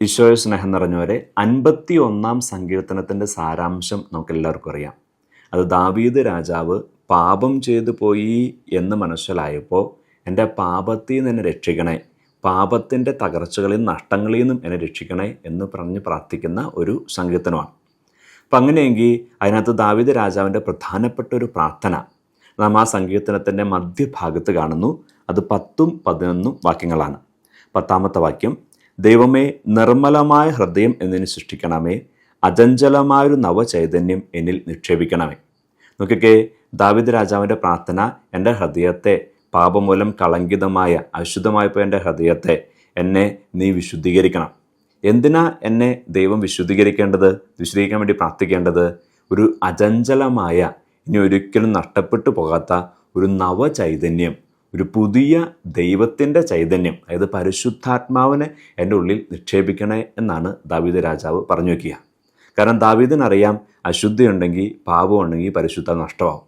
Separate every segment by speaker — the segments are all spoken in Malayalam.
Speaker 1: ഈശോയെ സ്നേഹം നിറഞ്ഞവരെ അൻപത്തി ഒന്നാം സങ്കീർത്തനത്തിന്റെ സാരാംശം നമുക്ക് എല്ലാവർക്കും അറിയാം. അത് ദാവീദ് രാജാവ് പാപം ചെയ്തു പോയി എന്ന് മനസ്സിലായപ്പോൾ എന്റെ പാപത്തിൽ നിന്ന് എന്നെ രക്ഷിക്കണേ പാപത്തിന്റെ തകർച്ചകളിൽ നഷ്ടങ്ങളിൽ നിന്നും എന്നെ രക്ഷിക്കണേ എന്ന് പറഞ്ഞ് പ്രാർത്ഥിക്കുന്ന ഒരു സങ്കീർത്തനമാണ്. അപ്പം അങ്ങനെയെങ്കിൽ അതിനകത്ത് ദാവീദ് രാജാവിന്റെ പ്രധാനപ്പെട്ട ഒരു പ്രാർത്ഥന നാം ആ സങ്കീർത്തനത്തിന്റെ മധ്യഭാഗത്ത് കാണുന്നു. അത് പത്തും പതിനൊന്നും വാക്യങ്ങളാണ്. പത്താമത്തെ വാക്യം ദൈവമേ നിർമ്മലമായ ഹൃദയം എന്നിന് സൃഷ്ടിക്കണമേ. അചഞ്ചലമായൊരു നവചൈതന്യം എന്നിൽ നിക്ഷേപിക്കണമേ. നോക്കിക്കേ ദാവിദ് രാജാവിന്റെ പ്രാർത്ഥന എന്റെ ഹൃദയത്തെ പാപമൂലം കളങ്കിതമായ അശുദ്ധമായപ്പോൾ എന്റെ ഹൃദയത്തെ എന്നെ നീ വിശുദ്ധീകരിക്കണം. എന്തിനാ എന്നെ ദൈവം വിശുദ്ധീകരിക്കേണ്ടത്? വിശുദ്ധീകരിക്കാൻ വേണ്ടി പ്രാർത്ഥിക്കേണ്ടത് ഒരു അചഞ്ചലമായ ഇനി ഒരിക്കലും നഷ്ടപ്പെട്ടു പോകാത്ത ഒരു നവചൈതന്യം ഒരു പുതിയ ദൈവത്തിന്റെ ചൈതന്യം അതായത് പരിശുദ്ധാത്മാവിനെ എന്റെ ഉള്ളിൽ നിക്ഷേപിക്കണേ എന്നാണ് ദാവീദ് രാജാവ് പറഞ്ഞു വയ്ക്കുക കാരണം ദാവീദിനറിയാം അശുദ്ധിയുണ്ടെങ്കിൽ പാപമുണ്ടെങ്കിൽ പരിശുദ്ധ നഷ്ടമാവും.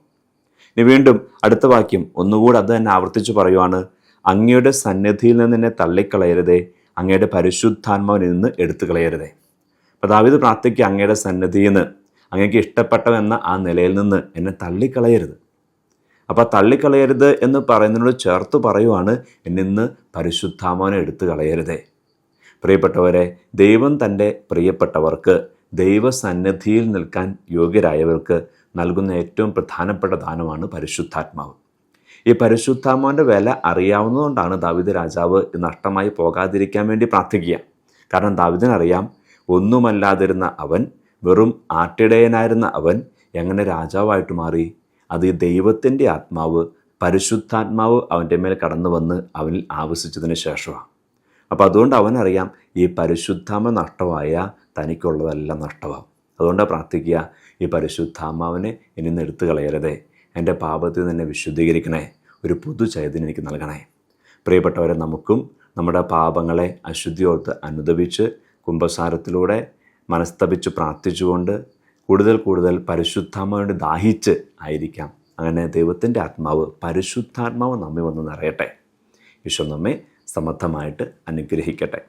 Speaker 1: ഇനി വീണ്ടും അടുത്ത വാക്യം ഒന്നുകൂടെ അത് തന്നെ ആവർത്തിച്ച് പറയുവാണ്. അങ്ങയുടെ സന്നിധിയിൽ നിന്ന് എന്നെ തള്ളിക്കളയരുതേ അങ്ങയുടെ പരിശുദ്ധാത്മാവിൽ നിന്ന് എടുത്തു കളയരുതേ. അപ്പോൾ ദാവീദ് പ്രാർത്ഥിക്കുക അങ്ങയുടെ സന്നിധിയിൽ നിന്ന് അങ്ങേക്ക് ഇഷ്ടപ്പെട്ടവെന്ന ആ നിലയിൽ നിന്ന് എന്നെ തള്ളിക്കളയരുത്. അപ്പോൾ തള്ളിക്കളയരുത് എന്ന് പറയുന്നതിനോട് ചേർത്ത് പറയുവാണ് എന്നിന്ന് പരിശുദ്ധാമാനം എടുത്തു കളയരുതേ. പ്രിയപ്പെട്ടവരെ ദൈവം തന്റെ പ്രിയപ്പെട്ടവർക്ക് ദൈവസന്നിധിയിൽ നിൽക്കാൻ യോഗ്യരായവർക്ക് നൽകുന്ന ഏറ്റവും പ്രധാനപ്പെട്ട ദാനമാണ് പരിശുദ്ധാത്മാവ്. ഈ പരിശുദ്ധാത്മാവിന്റെ വില അറിയാവുന്നതുകൊണ്ടാണ് ദാവിദ് രാജാവ് നഷ്ടമായി പോകാതിരിക്കാൻ വേണ്ടി പ്രാർത്ഥിക്കുക. കാരണം ദാവിദിനറിയാം ഒന്നുമല്ലാതിരുന്ന അവൻ വെറും ആട്ടിടയനായിരുന്ന അവൻ എങ്ങനെ രാജാവായിട്ട് മാറി? അത് ദൈവത്തിന്റെ ആത്മാവ് പരിശുദ്ധാത്മാവ് അവന്റെ മേൽ കടന്നു വന്ന് അവനിൽ ആവശ്യിച്ചതിന് ശേഷമാണ്. അപ്പോൾ അതുകൊണ്ട് അവനറിയാം ഈ പരിശുദ്ധാമ നഷ്ടമായ തനിക്കുള്ളതെല്ലാം നഷ്ടമാവും അതുകൊണ്ട് പ്രാർത്ഥിക്കുക ഈ പരിശുദ്ധാമാവിനെ ഇനി നിന്ന് എടുത്തു കളയരുതേ. എന്റെ പാപത്തിൽ നിന്ന് വിശുദ്ധീകരിക്കണേ. ഒരു പുതു ചൈതന്യം എനിക്ക് നൽകണേ. പ്രിയപ്പെട്ടവരെ നമുക്കും നമ്മുടെ പാപങ്ങളെ അശുദ്ധിയോർത്ത് അനുദപിച്ച് കുംഭസാരത്തിലൂടെ മനസ്തപിച്ച് പ്രാർത്ഥിച്ചുകൊണ്ട് കൂടുതൽ കൂടുതൽ പരിശുദ്ധാത്മാവിനെ ദാഹിച്ച് ആയിരിക്കാം. അങ്ങനെ ദൈവത്തിന്റെ ആത്മാവ് പരിശുദ്ധാത്മാവ് നമ്മെ വന്ന് നിറയട്ടെ. ഈശോ നമ്മെ സമർത്ഥമായിട്ട് അനുഗ്രഹിക്കട്ടെ.